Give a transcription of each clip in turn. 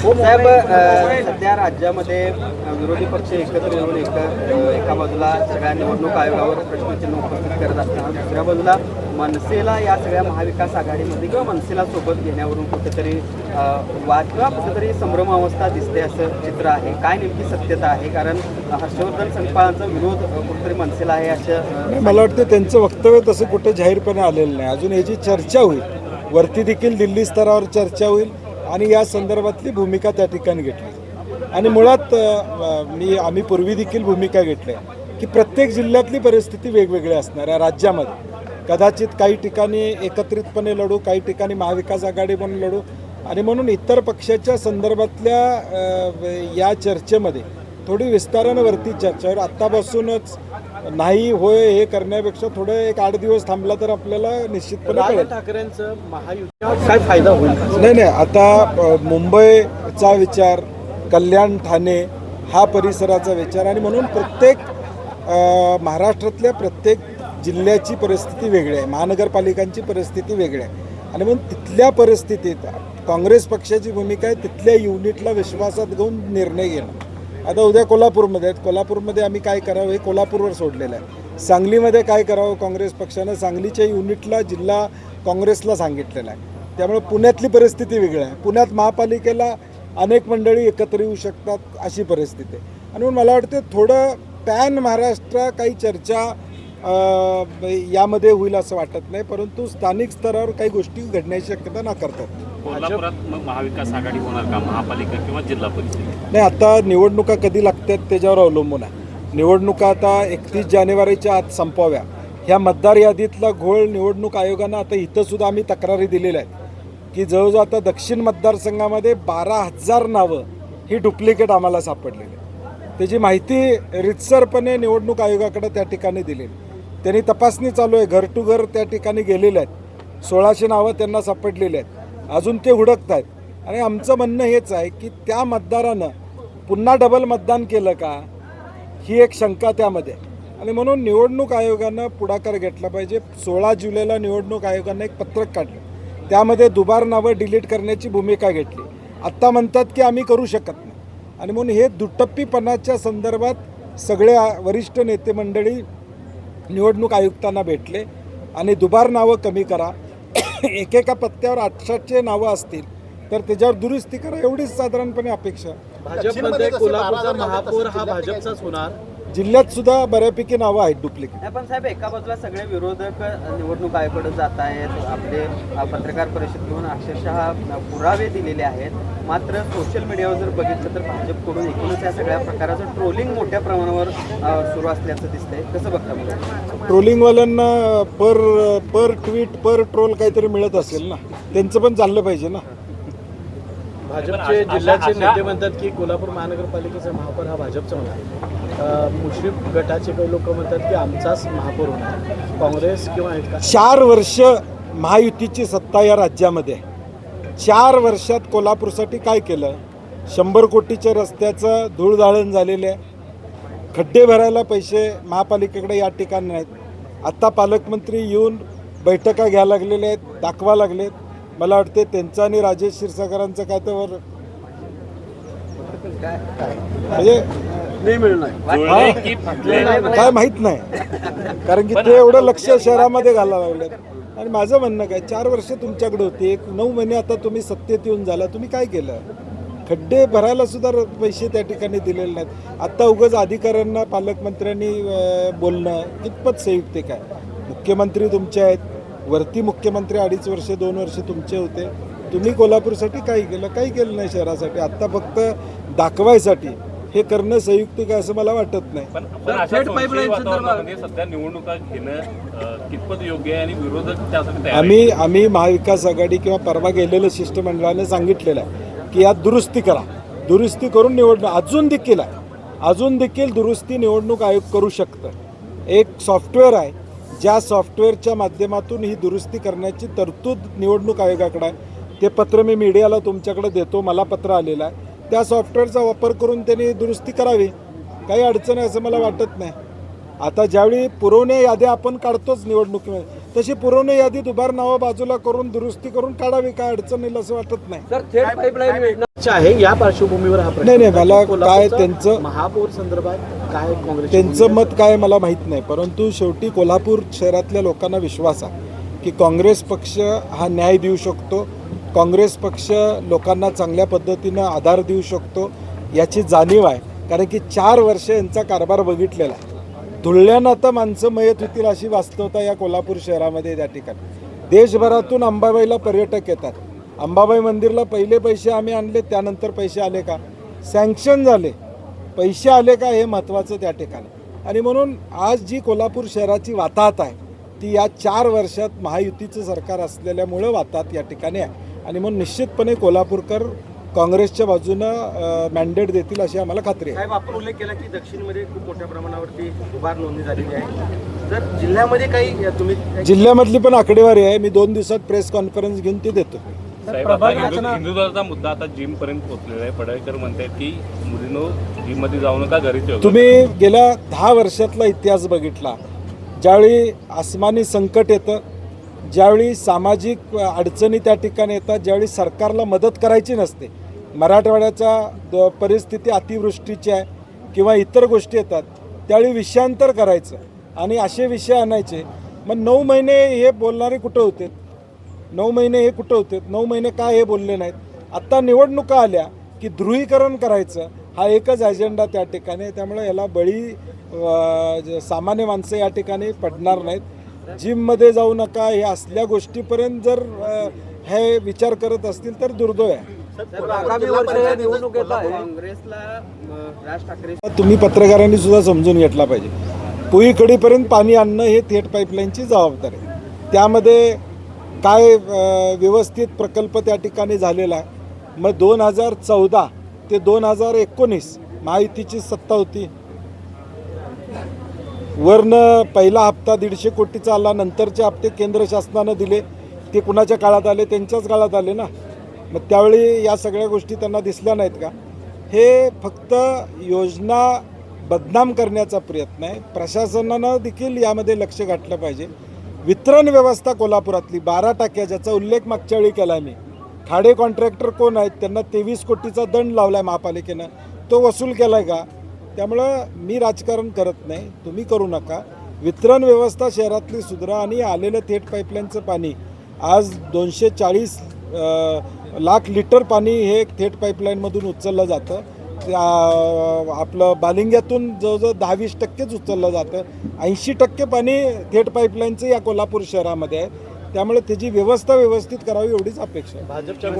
साहेब सध्या राज्यामध्ये विरोधी पक्ष एकत्र येऊन एक एका बाजूला सगळ्या निवडणूक आयोगावर प्रश्नचिन्ह उपस्थित करत असताना दुसऱ्या बाजूला मनसेला या सगळ्या महाविकास आघाडीमध्ये किंवा मनसेला सोबत घेण्यावरून कुठेतरी वाद किंवा कुठेतरी संभ्रमावस्था दिसते असं चित्र आहे. काय नेमकी सत्यता आहे? कारण हर्षवर्धन संपाळांचा विरोध कुठेतरी मनसेला आहे असं मला वाटतं त्यांचं वक्तव्य तसं कुठे जाहीरपणे आलेलं नाही. अजून याची चर्चा होईल. वरती देखील दिल्ली स्तरावर चर्चा होईल. आणि या संदर्भातली भूमिका त्या ठिकाणी घेतली. आणि मुळात मी आम्ही पूर्वी देखील भूमिका घेतली आहे की प्रत्येक जिल्ह्यातली परिस्थिती वेगवेगळी असणार आहे राज्यामध्ये. कदाचित काही ठिकाणी एकत्रितपणे लढू काही ठिकाणी महाविकास आघाडी म्हणून लढू आणि म्हणून इतर पक्षाच्या संदर्भातल्या या चर्चेमध्ये थोडी विस्तारानं वरती चर्चा आत्तापासूनच नाही होय हे करण्यापेक्षा थोडं एक आठ दिवस थांबला तर आपल्याला निश्चितपणे कळेल. ठाकरेंचं महायुती काय फायदा होईल? नाही नाही आता मुंबईचा विचार कल्याण ठाणे हा परिसराचा विचार आणि म्हणून प्रत्येक महाराष्ट्रातल्या प्रत्येक जिल्ह्याची परिस्थिती वेगळी आहे महानगरपालिकांची परिस्थिती वेगळी आहे. आणि म्हणून तिथल्या परिस्थितीत काँग्रेस पक्षाची भूमिका आहे तिथल्या युनिटला विश्वासात घेऊन निर्णय घेणं. आता उद्या कोल्हापूरमध्ये आहेत. कोल्हापूरमध्ये आम्ही काय करावं हे कोल्हापूरवर सोडलेलं आहे. सांगलीमध्ये काय करावं काँग्रेस पक्षानं? सांगलीच्या युनिटला जिल्हा काँग्रेसला सांगितलेलं आहे. त्यामुळे पुण्यातली परिस्थिती वेगळी आहे. पुण्यात महापालिकेला अनेक मंडळी एकत्र येऊ शकतात अशी परिस्थिती आहे. आणि मला वाटते थोडं पॅन महाराष्ट्र काही चर्चा यामध्ये होईल असं वाटत नाही परंतु स्थानिक स्तरावर काही गोष्टी घडण्याची शक्यता नाकारतात. कोल्हापुरात मग महाविकास आघाडी होणार का? महापालिका किंवा जिल्हा परिषद? नाही आता निवडणुका कधी लागतात त्याच्यावर अवलंबून आहे. निवडणुका आता एकतीस जानेवारीच्या आत संपवाव्या. ह्या मतदार यादीतला घोळ निवडणूक आयोगानं आता इथं सुद्धा आम्ही तक्रारी दिलेल्या आहेत. की जवळजवळ आता दक्षिण मतदारसंघामध्ये बारा हजार नावं ही डुप्लिकेट आम्हाला सापडलेली. त्याची माहिती रितसरपणे निवडणूक आयोगाकडे त्या ठिकाणी दिलेली त्यांनी तपासणी चालू आहे. घर टू घर त्या ठिकाणी गेलेले आहेत. सोळाशे नावं त्यांना सापडलेली आहेत. अजून ते हुडकत आहेत आणि आमचं म्हणणं हेच आहे की त्या मतदारानं पुन्हा डबल मतदान केलं का ही एक शंका त्यामध्ये. आणि म्हणून निवडणूक आयोगानं पुढाकार घेतला पाहिजे. सोळा जुलैला निवडणूक आयोगानं एक पत्रक काढलं. त्यामध्ये दुबार नावं डिलीट करण्याची भूमिका घेतली. आत्ता म्हणतात की आम्ही करू शकत नाही. आणि म्हणून हे दुटप्पीपणाच्या संदर्भात सगळे वरिष्ठ नेते मंडळी निवडणूक आयुक्तांना भेटले आणि दुबार नावं कमी करा. एकेका पत्त्यावर आठशेचे नावं असतील तर त्याच्यावर दुरुस्ती करा एवढीच साधारणपणे अपेक्षा. भाजपमध्ये कोल्हापूरचा महापौर हा भाजपचाच होणार. जिल्ह्यात सुद्धा बऱ्यापैकी नावं आहेत डुप्लिकेट नाही पण साहेब एका बाजूला सगळे विरोधक निवडणूक आयोगाकडे जात आहेत. आपले अ, पत्रकार परिषद घेऊन अक्षरशः अ, पुरावे दिलेले आहेत. मात्र सोशल मीडियावर जर बघितलं तर भाजपकडून एकूणच या सगळ्या प्रकाराचं ट्रोलिंग मोठ्या प्रमाणावर अ, सुरू असल्याचं दिसतंय. कसं बघता मला ट्रोलिंगवाल्यांना पर पर ट्विट पर ट्रोल काहीतरी मिळत असेल ना त्यांचं पण चाललं पाहिजे ना. भाजपचे जिल्ह्याचे नेते म्हणतात की कोल्हापूर महानगरपालिकेचा महापौर हा भाजपचा होणार. मुश्रीफ गटाचे काही लोक म्हणतात की आमचाच महापौर होणार. काँग्रेस किंवा चार वर्ष महायुतीची सत्ता या राज्यामध्ये आहे. चार वर्षात कोल्हापूरसाठी काय केलं? शंभर कोटीच्या रस्त्याचं धूळधाळण झालेलं आहे. खड्डे भरायला पैसे महापालिकेकडे या ठिकाणी नाहीत. आत्ता पालकमंत्री येऊन बैठका घ्यायला लागलेल्या आहेत दाखवा लागलेत. मला वाटते त्यांचं आणि राजेश क्षीरसागरांचं काय तर वर- जुळले की फुटले काय माहीत नाही. कारण की ते एवढं लक्ष शहरामध्ये घालायला लागलं आणि माझं म्हणणं काय चार वर्ष तुमच्याकडे होती एक नऊ महिने आता तुम्ही सत्तेत येऊन झाला तुम्ही काय केलं? खड्डे भरायला सुद्धा पैसे त्या ठिकाणी दिलेले नाहीत. आत्ता उगाच अधिकाऱ्यांना पालकमंत्र्यांनी बोलणं कितपत संयुक्तिक आहे मुख्यमंत्री तुमचे आहेत. वरती मुख्यमंत्री अडीच वर्ष दोन वर्ष तुमचे होते. तुम्ही कोल्हापूरसाठी काही केलं? काही केलं नाही शहरासाठी. आत्ता फक्त दाखवायसाठी. हे करणं संयुक्तिक आहे असं मला वाटत नाही. पण पण अशा संशयी वातावरणामध्ये सध्या निवडणुका घेणं अं, कितपत योग्य आहे आणि विरोधक त्यासाठी तयार आहेत. आम्ही आम्ही महाविकास आघाडी किंवा परवा गेलेलं शिष्टमंडळाने सांगितलेलं आहे की यात दुरुस्ती करा. दुरुस्ती करून निवडणूक अजून देखील आहे. अजून देखील दुरुस्ती निवडणूक आयोग करू शकतं. एक सॉफ्टवेअर आहे. ज्या सॉफ्टवेअरच्या माध्यमातून ही दुरुस्ती करण्याची तरतूद निवडणूक आयोगाकडे आहे. ते पत्र मी मीडियाला तुमच्याकडे देतो. मला पत्र आलेलं आहे. त्या सॉफ्टवेअरचा वापर करून त्यांनी दुरुस्ती करावी. काही अडचण आहे असं मला वाटत नाही. आता ज्यावेळी पुरवण्या याद्या आपण काढतोच निवडणुकीमध्ये तशी पुरवणी यादीत उभार नावं बाजूला करून दुरुस्ती करून काढावी काय अडचण येईल असं वाटत नाही. सर थेट पाईपलाईन योजना आहे या पार्श्वभूमीवर हा प्रश्न नाही, नाही, मला काय त्यांचं- महापौर संदर्भात काय काँग्रेस त्यांचं मत काय मला माहीत नाही परंतु शेवटी कोल्हापूर शहरातल्या लोकांना विश्वास आहे की काँग्रेस पक्ष हा न्याय देऊ शकतो काँग्रेस पक्ष लोकांना चांगल्या पद्धतीनं आधार देऊ शकतो याची जाणीव आहे. कारण की चार वर्ष यांचा कारभार बघितलेला आहे. धुळल्यानं आता माणसं मयत होतील अशी वास्तवता या कोल्हापूर शहरामध्ये त्या ठिकाणी. देशभरातून अंबाबाईला पर्यटक येतात. अंबाबाई मंदिरला पहिले पैसे आम्ही आणले त्यानंतर पैसे आले का? सँक्शन झाले. पैसे आले का हे महत्त्वाचं त्या ठिकाणी. आणि म्हणून आज जी कोल्हापूर शहराची वाताहत आहे ती या चार वर्षात महायुतीचं सरकार असलेल्यामुळं वाताहत या ठिकाणी आहे. आणि म्हणून निश्चितपणे कोल्हापूरकर काँग्रेसच्या बाजूनं मॅन्डेट देतील अशी आम्हाला खात्री आहे. साहेब आपण उल्लेख केला की दक्षिणमध्ये खूप मोठ्या प्रमाणावरती उभार नोंदणी झालेली आहे. तर जिल्ह्यामध्ये काही तुम्ही जिल्ह्यामधली पण आकडेवारी आहे. मी दोन दिवसात प्रेस कॉन्फरन्स घेऊन ती देतो. हिंदुत्वाचा मुद्दा आता जिम पर्यंत पोहोचलेला आहे. पडळकर म्हणतायत की मुलीनो जिममध्ये जाऊ नका घरीच योगा तुम्ही गेल्या दहा वर्षातला इतिहास बघितला. ज्यावेळी आसमानी संकट येतं ज्यावेळी सामाजिक अडचणी त्या ठिकाणी येतात ज्यावेळी सरकारला मदत करायची नसते मराठवाड्याच्या द- परिस्थिती अतिवृष्टीची आहे किंवा इतर गोष्टी येतात त्यावेळी विषयांतर करायचं आणि असे विषय आणायचे. मग नऊ महिने हे बोलणारे कुठं होते? नऊ महिने हे कुठं होते? नऊ महिने काय हे बोलले नाहीत? आत्ता निवडणुका आल्या की ध्रुवीकरण करायचं हा एकच अजेंडा त्या ठिकाणी त्यामुळे याला बळी सामान्य माणसं या ठिकाणी पडणार नाहीत. जिममध्ये जाऊ नका हे असल्या गोष्टीपर्यंत जर हे विचार करत असतील तर दुर्दैव आहे. तुम्ही पत्रकारांनी सुद्धा समजून घेतला पाहिजे. पुईकडीपर्यंत पाणी आणणं हे थेट पाईपलाईनची जबाबदारी आहे. त्यामध्ये काय व्यवस्थित प्रकल्प त्या ठिकाणी झालेला आहे. मग दोन हजार चौदा ते दोन हजार एकोणीस महायुतीची सत्ता होती. वरनं पहिला हप्ता दीडशे कोटीचा आला नंतरचे हप्ते केंद्र शासनानं दिले. ते कुणाच्या काळात आले? त्यांच्याच काळात आले ना. मग त्यावेळी या सगळ्या गोष्टी त्यांना दिसल्या नाहीत का? हे फक्त योजना बदनाम करण्याचा प्रयत्न आहे. प्रशासनानं देखील यामध्ये लक्ष घातलं पाहिजे. वितरण व्यवस्था कोल्हापुरातली बारा टाक्या ज्याचा उल्लेख मागच्या वेळी केला मी. खाडे कॉन्ट्रॅक्टर कोण आहेत? त्यांना तेवीस कोटीचा दंड लावला आहे महापालिकेनं. तो वसूल केला आहे का? त्यामुळं मी राजकारण करत नाही. तुम्ही करू नका. वितरण व्यवस्था शहरातली सुधरा आणि आलेलं थेट पाईपलाईनचं पाणी. आज दोनशे चाळीस लाख लिटर पाणी हे थेट पाईपलाईनमधून उचललं जातं. त्या- आपलं बालिंग्यातून जवळजवळ दहा वीस टक्केच उचललं जातं. ऐंशी टक्के पाणी थेट पाईपलाईनचं या कोल्हापूर शहरामध्ये आहे. त्यामुळे त्याची व्यवस्था व्यवस्थित करावी एवढीच अपेक्षा आहे. भाजपच्या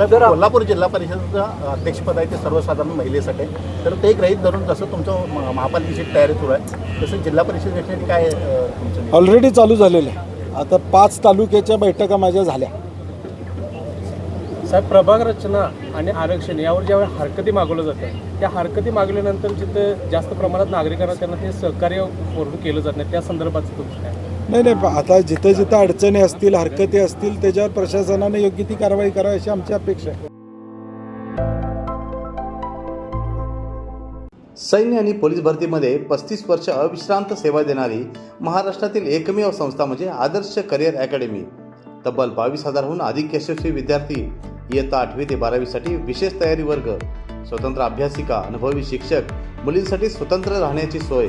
साहेब कोल्हापूर जिल्हा परिषदेचं अध्यक्षपद आहे ते सर्वसाधारण महिलेसाठी. तर ते ग्रहित धरून जसं तुमचं म- महापालिकेची तयारी सुरू आहे तसं जिल्हा परिषदेसाठी काय तुमचं? ऑलरेडी चालू झालेलं आहे आता पाच तालुक्याच्या बैठका माझ्या झाल्या साहेब प्रभाग रचना आणि आरक्षण यावर ज्यावेळी हरकती मागवलं जातं त्या हरकती मागवल्यानंतर जिथं जास्त प्रमाणात नागरिकांना त्यांना ते सहकार्य पूर्ण केलं जात नाही त्या संदर्भात तुमचं काय नाही नाही आता जिथं जिथं अडचणी असतील हरकती असतील त्याच्यावर प्रशासनाने योग्य ती कारवाई करावी अशी आमची अपेक्षा आहे. सैन्य आणि पोलीस भरतीमध्ये पस्तीस वर्ष अविश्रांत सेवा देणारी महाराष्ट्रातील एकमेव संस्था म्हणजे आदर्श करिअर अकॅडमी. तब्बल बावीस हजारहून अधिक यशस्वी विद्यार्थी इयत्ता आठवी ते बारावीसाठी विशेष तयारी वर्ग स्वतंत्र अभ्यासिका अनुभवी शिक्षक मुलींसाठी स्वतंत्र राहण्याची सोय.